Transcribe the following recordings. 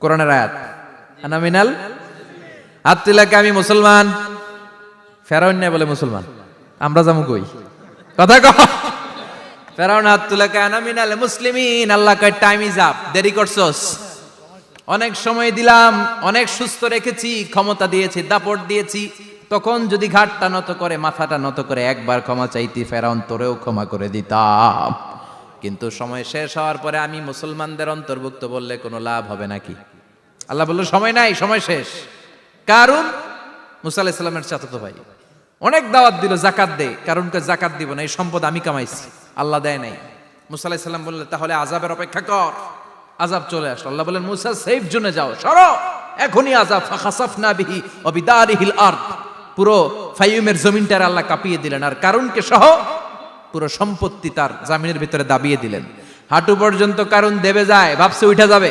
কোরআনের আয়াত। আনামিনাল হাত তুলাকে আমি মুসলমান। ফেরাউন নাই বলে মুসলমান। আমরা যাব কই? কথা কহ ফেরাউন হাত তুলাকে আনামিনাল মুসলিমিন। আল্লাহ কয় টাইম ইজ আপ দেরি করছস। অনেক সময় দিলাম, অনেক সুস্থ রেখেছি, ক্ষমতা দিয়েছি, দাপট দিয়েছি। তখন যদি ঘাটটা নত করে, মাথাটা নত করে একবার ক্ষমা চাইতি, ফেরাউন তোরেও ক্ষমা করে দিতাম। কিন্তু সময় শেষ হওয়ার পরে আমি মুসলমানদের অন্তর্ভুক্ত বললে কোনো লাভ হবে নাকি? আল্লাহ বলল, সময় নাই, সময় শেষ। কারণ মুসা আলাহিসাল্লামের চাচাতো ভাই। অনেক দাওয়াত দিল, জাকাত দে কারণকে জাকাত দিব না, এই সম্পদ আমি কামাইছি, আল্লাহ দেয় নাই। মুসা আলাহিসাল্লাম বললে তাহলে আজাবের অপেক্ষা কর আজাব চলে আসলো। আল্লাহ বলেন মুসা সেফ জোনে যাও, সরো, এখনই আজাব ফাখাসাফনা বিহি অবিদারিহিল আর্থ পুরো ফাইয়ুমের জমিনটার আল্লাহ কাঁপিয়ে দিলেন। আর কারণকে সহ পুরো সম্পত্তি তার জামিনের ভিতরে দাবিয়ে দিলেন। হাঁটু পর্যন্ত কারণ দেবে যায়, ভাবছে উঠে যাবে।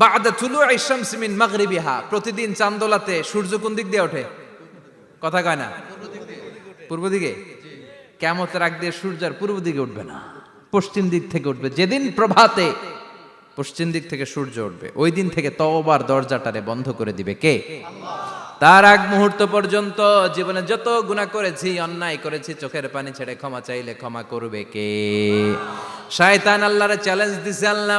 বাদা তুলু শামস মিন মাগরিবিহা। প্রতিদিন চান্দোলাতে সূর্য কোন দিক দিয়ে ওঠে? কথা কয় না? পূর্ব দিকে? কেমতের আগ দিয়ে সূর্য আর পূর্ব দিকে উঠবে না। পশ্চিম দিক থেকে উঠবে। যেদিন প্রভাতে পশ্চিম দিক থেকে সূর্য উঠবে, ওই দিন থেকে তওবার দরজাটারে বন্ধ করে দিবে কে? তার আগ মুহূর্ত পর্যন্ত জীবনে যত গুণা করেছি, অন্যায় করেছি, চোখের পানি ছেড়ে ক্ষমা চাইলে ক্ষমা করবে কে? শয়তান আল্লাহরে চ্যালেঞ্জ দিছে আল্লাহ।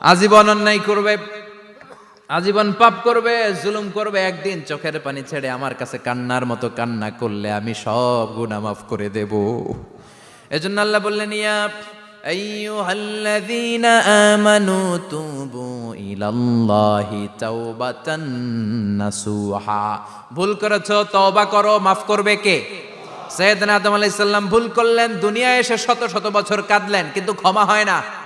আজীবন অন্যায় করবে, আজীবন পাপ করবে, জুলুম করবে, একদিন চোখের পানি ছেড়ে আমার কাছে কান্নার মতো কান্না করলে আমি সব গুনাহ মাফ করে দেব। এজন্য আল্লাহ বললেন, ইয়া নাসুহা। ভুল করেছ, তওবা করো, মাফ করবে কে? সৈয়দনা আদম আলাইহিস সালাম ভুল করলেন, দুনিয়ায় এসে শত শত বছর কাঁদলেন, কিন্তু ক্ষমা হয় না।